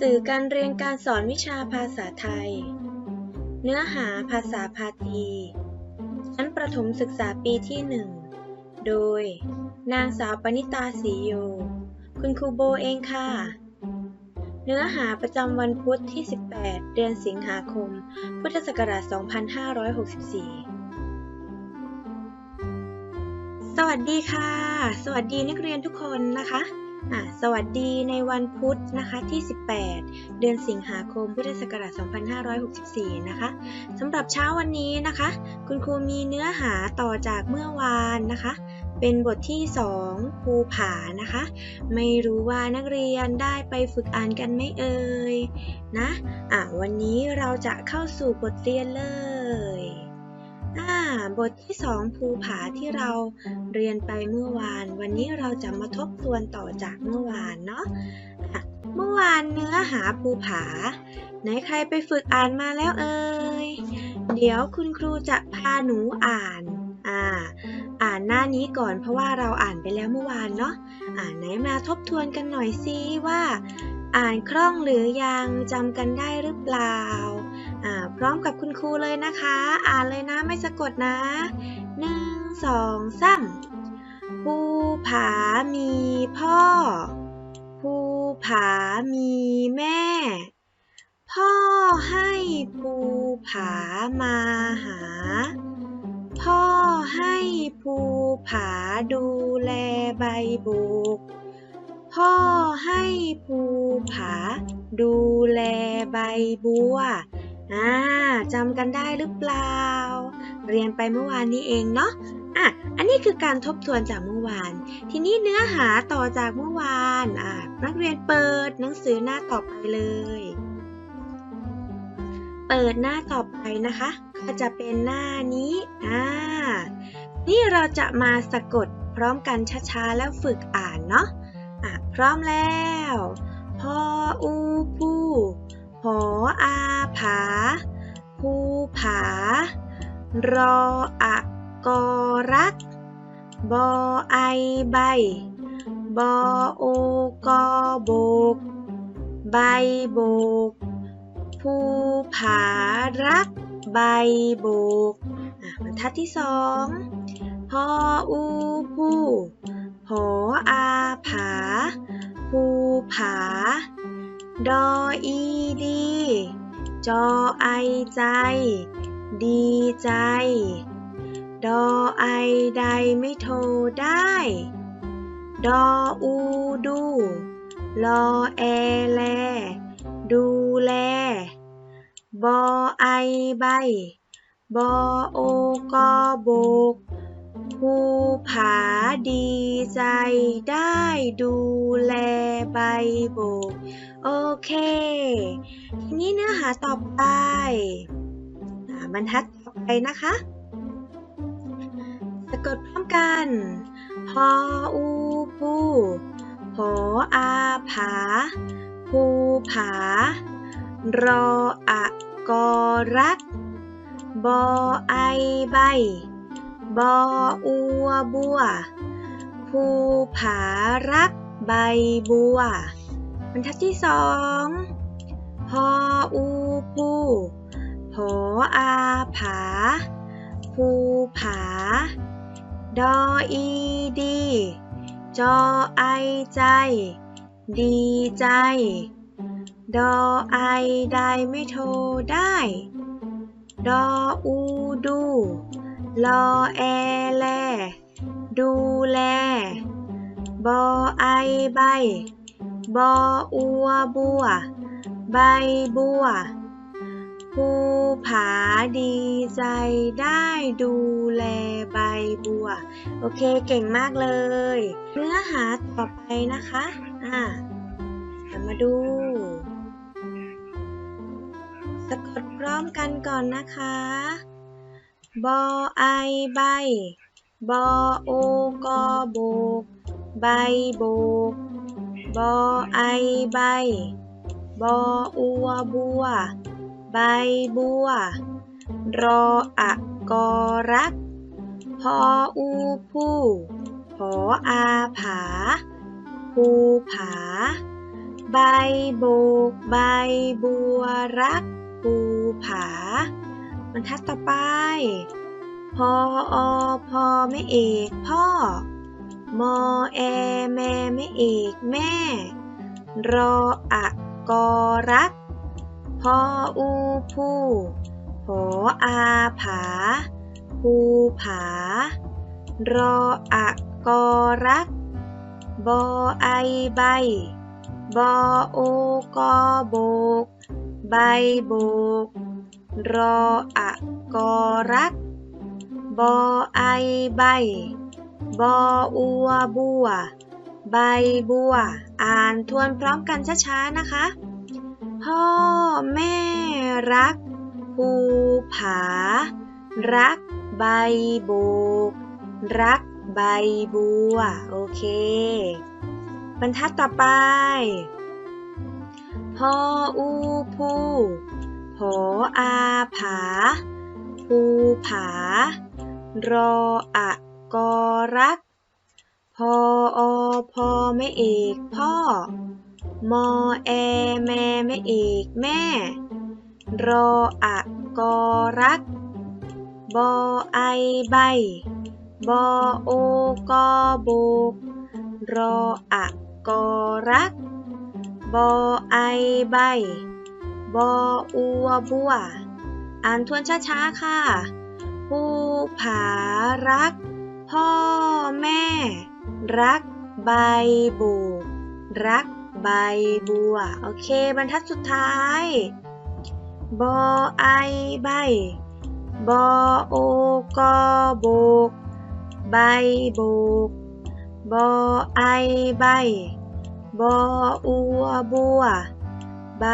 สื่อการเรียนการสอนวิชาภาษาไทย เนื้อหาภาษาพาทีชั้นประถมศึกษาปีที่หนึ่ง โดย นางสาวปณิตาศรีโย คุณครูโบเองค่ะ เนื้อหาประจำวันพุธที่ 18 เดือนสิงหาคม พุทธศักราช 2564สวัสดีค่ะ สวัสดีนักเรียนทุกคนนะคะอะ สวัสดีในวันพุธนะคะที่ 18 เดือนสิงหาคมพุทธศักราช2564 นะคะสำหรับเช้าวันนี้นะคะ คุณครูมีเนื้อหาต่อจากเมื่อวานนะคะ เป็นบทที่ 2 ภูผานะคะ ไม่รู้ว่านักเรียนได้ไปฝึกอ่านกันไหมเอ่ยนะอะวันนี้เราจะเข้าสู่บทเรียนเลย บทที่ 2 ภูผาที่เราเรียนไปเมื่อวาน วันนี้เราจะมาทบทวนต่อจากเมื่อวานเนาะเมื่อวานเนื้อหาภูผา ไหนใครไปฝึกอ่านมาแล้วเอ่ยเดี๋ยวคุณครูจะพาหนูอ่านอ่าอ่านหน้านี้ก่อนเพราะว่าเราอ่านไปแล้วเมื่อวานเนาะอ่านไหนมาทบทวนกันหน่อยซิว่า อ่านคล่องหรือยังจำกันได้หรือเปล่า พร้อมกับคุณครูเลยนะคะ อ่านเลยนะไม่สะกดนะหนึ่งสองสามภูผามีพ่อ ภูผามีแม่ พ่อให้ภูผามาหา พ่อให้ภูผาดูแลใบบุก พ่อให้ภูผาดูแลใบบัว อ่าจำกันได้หรือเปล่า เรียนไปเมื่อวานนี้เองเนาะอะอันนี้คือการทบทวนจากเมื่อวาน ทีนี้เนื้อหาต่อจากเมื่อวานอ่านักเรียนเปิดหนังสือหน้าต่อไปเลย เปิดหน้าต่อไปนะคะ ก็จะเป็นหน้านี้อ่านี่เราจะมาสะกดพร้อมกันช้าๆแล้วฝึกอ่านเนาะอะพร้อมแล้วพออูปู หออาผา ภูผา รออะกอรัก บอไอใบ บอโอกอโบก ใบโบก ภูผารัก ใบโบกบรรทัดที่สองพออูภูหออาผา ภูผา ดออีดี จอไอใจ ดีใจ ดอไอใดไม่โทรได้ ดออูดู ลอแอแล ดูแล บอไอใบบอโอกอโบก ภูผาดีใจได้ดูแลใบโบก โอเค ทีนี้เนื้อหาต่อไปบรรทัดต่อไปนะคะสะกดพร้อมกันพออูปูหออาผา ภูผา รออะกอรัก บอไอใบ บออัวบัวภูผารักใบบัวบรรทัดที่สองพออูปูหออาผา ภูผา ดออีดี จอไอใจ ดีใจ ดอไอใดไม่โทรได้ ดออูดู ลอแอแล ดูแล บอไอใบ บออัวบัว ใบบัว ภูผาดีใจได้ดูแลใบบัว โอเคเก่งมากเลย เนื้อหาต่อไปนะคะ อ่าเรามาดูสะกดพร้อมกันก่อนนะคะ บอไอใบบอโอกอโบก ใบโบก บอไอใบบออัวบัว ใบบัว รออะกอรัก พออูผู้หออาผา ภูผา ใบโบก ใบบัวรัก ภูผา รรทัดต่อไป พออพอแม่เอกพ่อ มอแอแม่แม่เอกแม่ รออะกอรัก พออูผู้หออาผา ภูผา รออะกอรัก บอไอใบ บอโอกอโบก ใบโบก รออะกอรัก บอไอใบ บออัวบัว ใบบัว อ่านทวนพร้อมกันช้าๆนะคะ พ่อแม่รัก ภูผา รัก ใบโบก รักใบบัว โอเค บรรทัดต่อไป พออูภู ผออาผา ภูผา รออะกอรัก พออพอแม่เอกพ่อ มอแอแม่แม่เอกแม่ รออะกอรัก บอไอใบ บอโอกอโบก รออะกอรัก บอไอใบ บออัวบัว อ่านทวนช้าๆ ค่ะ ภูผารัก พ่อแม่ รัก ใบบูกรักใบบัว โอเค บรรทัดสุดท้าย บอไอใบ บอโอกอโบก ใบโบก บอไอใบ บออัวบัว ใบ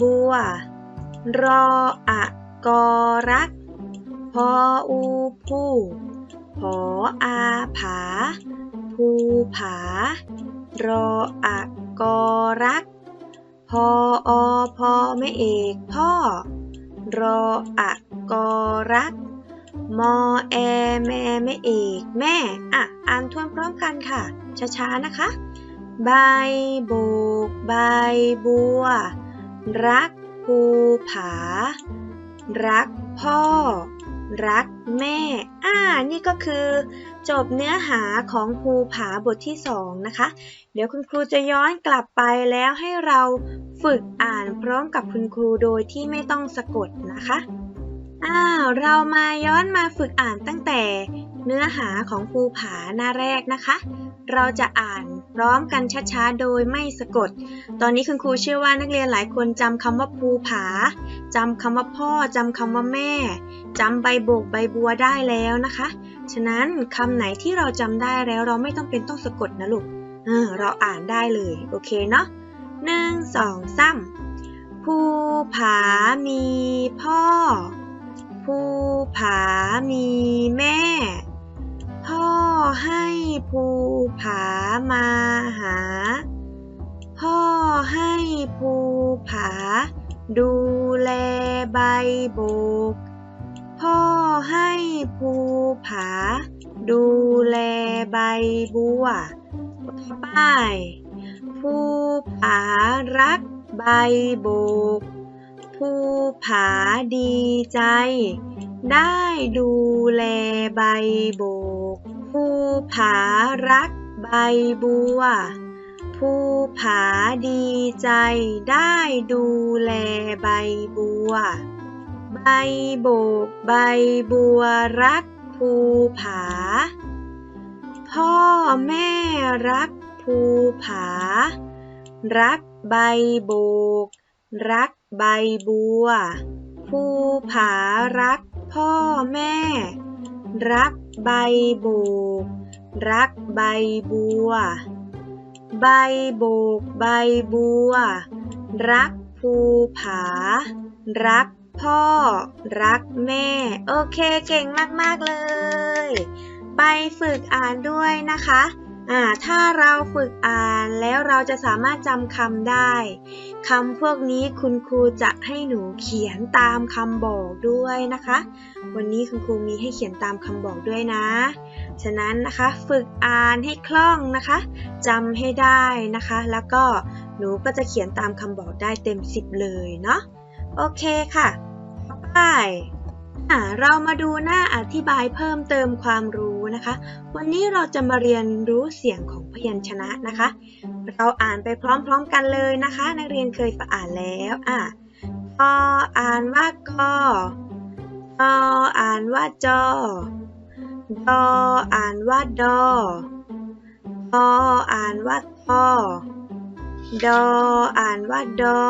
บัว รออะกอรัก พออูผู้หออาผา ภูผา รออะกอรัก พออพอแม่เอกพ่อ รออะกอรัก มอแอแม่แม่เอกแม่ อะ อ่านทวนพร้อมกันค่ะ ช้าๆ นะคะ ใบโบก ใบบัว รักภูผา รักพ่อ รักแม่ อ่า นี่ก็คือจบเนื้อหาของภูผาบทที่สองนะคะ เดี๋ยวคุณครูจะย้อนกลับไปแล้วให้เราฝึกอ่านพร้อมกับคุณครูโดยที่ไม่ต้องสะกดนะคะ อ้าว เรามาย้อนมาฝึกอ่านตั้งแต่เนื้อหาของภูผาหน้าแรกนะคะ เราจะอ่านพร้อมกันช้าๆ โดยไม่สะกด ตอนนี้คุณครูเชื่อว่านักเรียนหลายคนจำคำว่าภูผาจำคำว่าพ่อจำคำว่าแม่จำใบโบกใบบัวได้แล้วนะคะ ฉะนั้นคำไหนที่เราจำได้แล้วเราไม่ต้องเป็นต้องสะกดนะลูกเออเราอ่านได้เลย โอเคเนาะหนึ่งสองสามภูผามีพ่อ ภูผามีแม่ พ่อให้ภูผามาหา พ่อให้ภูผา ดูแลใบโบก พ่อให้ภูผา ดูแลใบบัวต่อไปภูผารักใบโบกภูผาดีใจ ได้ดูแลใบโบก ภูผารักใบบัว ภูผาดีใจได้ดูแลใบบัว ใบโบกใบบัวรักภูผา พ่อแม่รักภูผา รักใบโบก รักใบบัว ภูผารัก พ่อแม่ รักใบโบก รักใบบัว ใบโบกใบบัว รักภูผา รักพ่อ รักแม่ โอเคเก่งมาก ๆ เลย ไปฝึกอ่านด้วยนะคะ อ่าถ้าเราฝึกอ่านแล้วเราจะสามารถจำคำได้คำพวกนี้คุณครูจะให้หนูเขียนตามคำบอกด้วยนะคะ วันนี้คุณครูมีให้เขียนตามคำบอกด้วยนะ ฉะนั้นนะคะฝึกอ่านให้คล่องนะคะจำให้ได้นะคะ แล้วก็หนูก็จะเขียนตามคำบอกได้เต็ม 10 เลยเนาะโอเคค่ะต่อไปอ่า เรามาดูหน้าอธิบายเพิ่มเติมความรู้นะคะ วันนี้เราจะมาเรียนรู้เสียงของพยัญชนะนะคะ เราอ่านไปพร้อมๆกันเลยนะคะ นักเรียนเคยอ่านแล้วอะกออ่านว่ากอจออ่านว่าจอดออ่านว่าดอพออ่านว่าตอดออ่านว่าดอ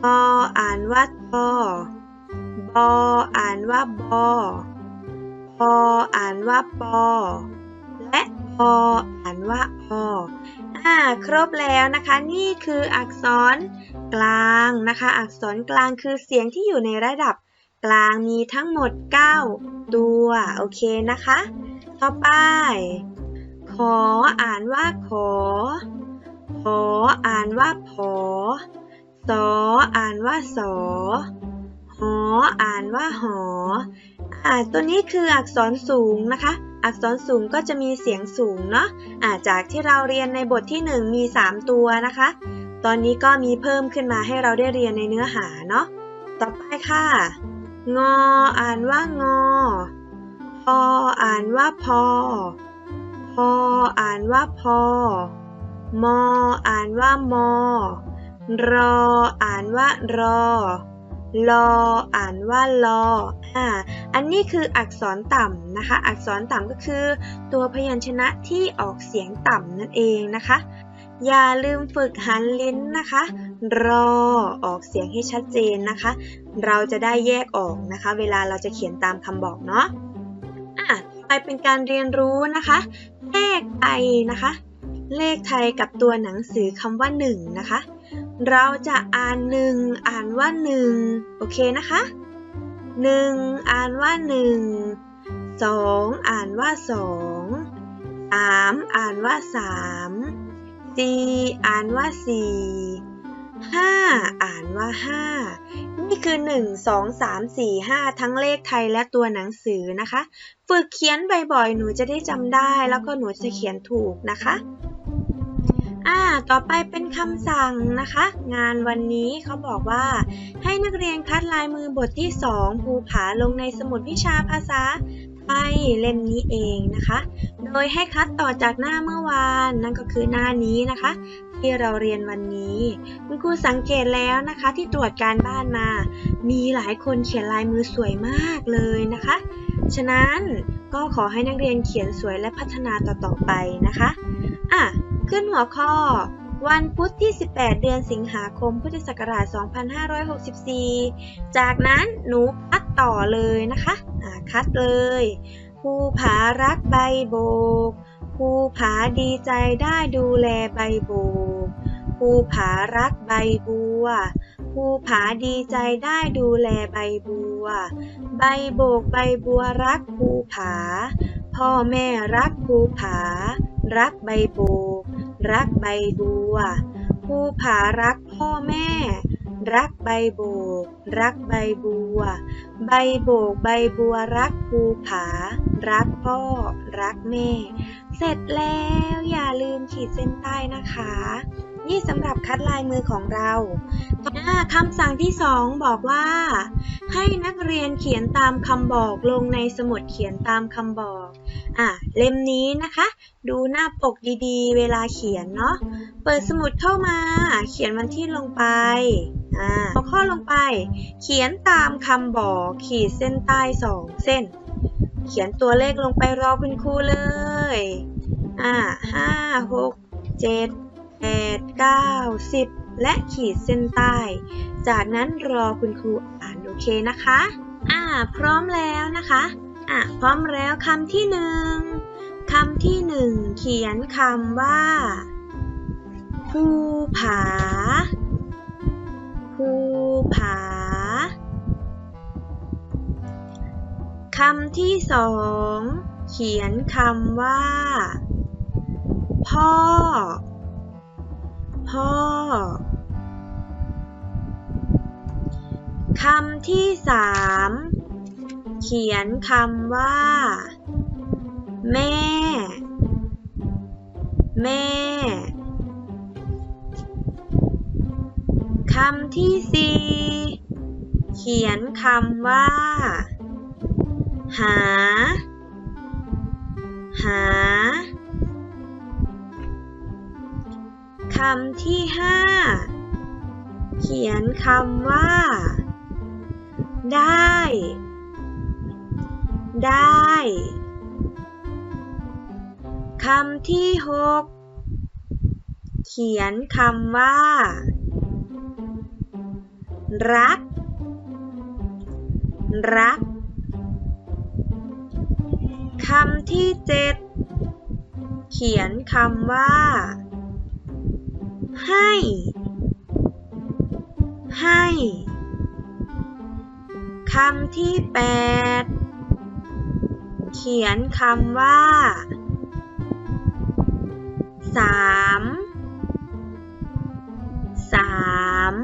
พออ่านว่าตอ บออ่านว่าบอพออ่านว่าปอ และพออ่านว่าพออ่าครบแล้วนะคะ นี่คืออักษรกลางนะคะ อักษรกลางคือเสียงที่อยู่ในระดับกลางมีทั้งหมด 9 ตัว โอเคนะคะ ต่อไป ขออ่านว่าขอ ขออ่านว่าผอสออ่านว่าสอ หอ อ่านว่าหออ่าตัวนี้คืออักษรสูงนะคะ อักษรสูงก็จะมีเสียงสูงเนาะอ่าจากที่เราเรียนในบทที่ 1 มี 3 ตัวนะคะ ตอนนี้ก็มีเพิ่มขึ้นมาให้เราได้เรียนในเนื้อหาเนาะต่อไปค่ะ งอ อ่านว่างอ พอ อ่านว่าพอ พอ อ่านว่าพอ มอ อ่านว่ามอ รอ อ่านว่ารอ ลออ่านว่าลออ่าอันนี้คืออักษรต่ำนะคะ อักษรต่ำก็คือ ตัวพยัญชนะที่ออกเสียงต่ำนั่นเองนะคะ อย่าลืมฝึกหันลิ้นนะคะ รอออกเสียงให้ชัดเจนนะคะ เราจะได้แยกออกนะคะ เวลาเราจะเขียนตามคำบอกเนาะอะไปเป็นการเรียนรู้นะคะ เลขไทยนะคะ เลขไทยกับตัวหนังสือคำว่าหนึ่งนะคะ เราจะอ่านหนึ่งอ่านว่าหนึ่งโอเคนะคะหนึ่งอ่านว่าหนึ่งสองอ่านว่าสองสามอ่านว่าสามสี่อ่านว่าสี่ห้าอ่านว่าห้านี่คือหนึ่งสองสามสี่ห้าทั้งเลขไทยและตัวหนังสือนะคะ ฝึกเขียนบ่อยๆ หนูจะได้จำได้แล้วก็หนูจะเขียนถูกนะคะ อ่า ต่อไปเป็นคำสั่งนะคะ งานวันนี้เขาบอกว่า ให้นักเรียนคัดลายมือบทที่ 2 ภูผาลงในสมุดวิชาภาษาไทยเล่มนี้เองนะคะ โดยให้คัดต่อจากหน้าเมื่อวาน นั่นก็คือหน้านี้นะคะ ที่เราเรียนวันนี้ คุณครูสังเกตแล้วนะคะที่ตรวจการบ้านมา มีหลายคนเขียนลายมือสวยมากเลยนะคะ ฉะนั้น ก็ขอให้นักเรียนเขียนสวยและพัฒนาต่อๆไปนะคะ อะ ขึ้นหัวข้อ วันพุธที่ 18 เดือนสิงหาคม พุทธศักราช 2564 จากนั้นหนูคัดต่อเลยนะคะ อ่าคัดเลย ภูผารักใบโบก ภูผาดีใจได้ดูแลใบโบก ภูผารักใบบัว ภูผาดีใจได้ดูแลใบบัว ใบโบกใบบัวรักภูผา พ่อแม่รักภูผา รักใบโบก รักใบบัว ภูผารักพ่อแม่ รักใบโบก รักใบบัว ใบโบกใบบัวรักภูผา รักพ่อ รักแม่ เสร็จแล้วอย่าลืมขีดเส้นใต้นะคะ นี่สำหรับคัดลายมือของเราคำสั่งที่สองบอกว่า ให้นักเรียนเขียนตามคำบอกลงในสมุดเขียนตามคำบอกอะเล่มนี้นะคะ ดูหน้าปกดีๆ เวลาเขียนเนาะเปิดสมุดเข้ามา เขียนวันที่ลงไปอ่าหัวข้อลงไป เขียนตามคำบอกขีดเส้นใต้สองเส้น เขียนตัวเลขลงไปรอคุณครูเลยอ่าห้าหกเจ็ด แปดเก้าสิบและขีดเส้นใต้ จากนั้นรอคุณครูอ่านโอเคนะคะ อ่า พร้อมแล้วนะคะ อะ พร้อมแล้วคำที่หนึ่งคำที่หนึ่งเขียนคำว่าภูผาภูผาคำที่สองเขียนคำว่า พ่อ พ่อ คำที่สามเขียนคำว่า แม่ แม่ คำที่สี่เขียนคำว่า หา หาำที่ห้าเขียนคำว่า ได้ ได้คำที่หกเขียนคำว่า รัก รักคำที่เจ็ดเขียนคำว่า ให้ ให้คำที่แปดเขียนคำว่าสามสาม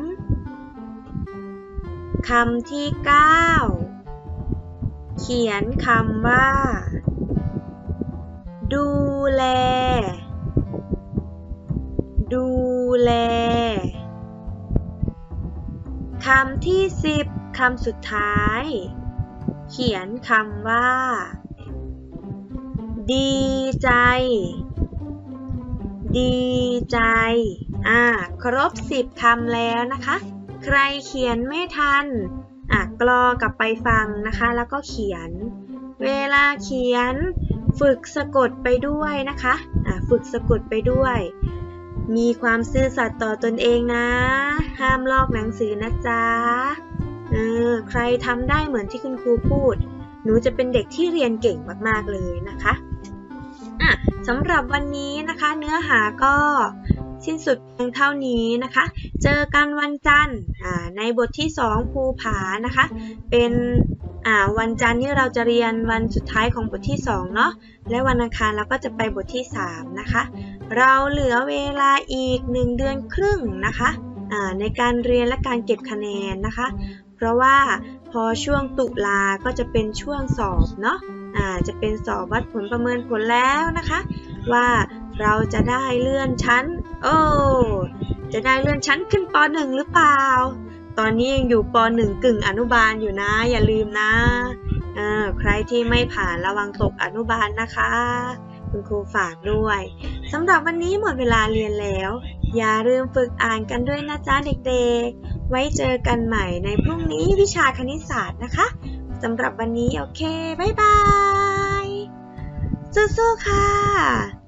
คำที่เก้าเขียนคำว่า ดูแล ดู แล คำที่สิบคำสุดท้าย เขียนคำว่า ดีใจ ดีใจ อ่า ครบสิบคำแล้วนะคะ ใครเขียนไม่ทัน อะ กรอกลับไปฟังนะคะ แล้วก็เขียน เวลาเขียน ฝึกสะกดไปด้วยนะคะ อะ ฝึกสะกดไปด้วย มีความซื่อสัตย์ต่อตนเองนะ ห้ามลอกหนังสือนะจ๊ะ เออ ใครทำได้เหมือนที่คุณครูพูด หนูจะเป็นเด็กที่เรียนเก่งมากๆเลยนะคะอะสำหรับวันนี้นะคะ เนื้อหาก็สิ้นสุดเพียงเท่านี้นะคะ เจอกันวันจันทร์ในบทที่ 2 ภูผานะคะ เป็นวันจันทร์ที่เราจะเรียนวันสุดท้ายของบทที่ 2 เนาะ และวันอังคารเราก็จะไปบทที่ 3 นะคะ เราเหลือเวลาอีก 1 เดือนครึ่งนะคะในการเรียนและการเก็บคะแนนนะคะ เพราะว่าพอช่วงตุลาก็จะเป็นช่วงสอบเนาะอ่าจะเป็นสอบวัดผลประเมินผลแล้วนะคะ ว่าเราจะได้เลื่อนชั้น โอ้จะได้เลื่อนชั้นขึ้นป .1 หรือเปล่า ตอนนี้ยังอยู่ป .1 กึ่งอนุบาลอยู่นะ อย่าลืมนะใครที่ไม่ผ่านระวังตกอนุบาลนะคะ คุณครูฝากด้วยสำหรับวันนี้หมดเวลาเรียนแล้ว อย่าลืมฝึกอ่านกันด้วยนะจ๊ะเด็กๆ ไว้เจอกันใหม่ในพรุ่งนี้วิชาคณิตศาสตร์นะคะสำหรับวันนี้โอเค บ๊ายบายสู้ๆค่ะ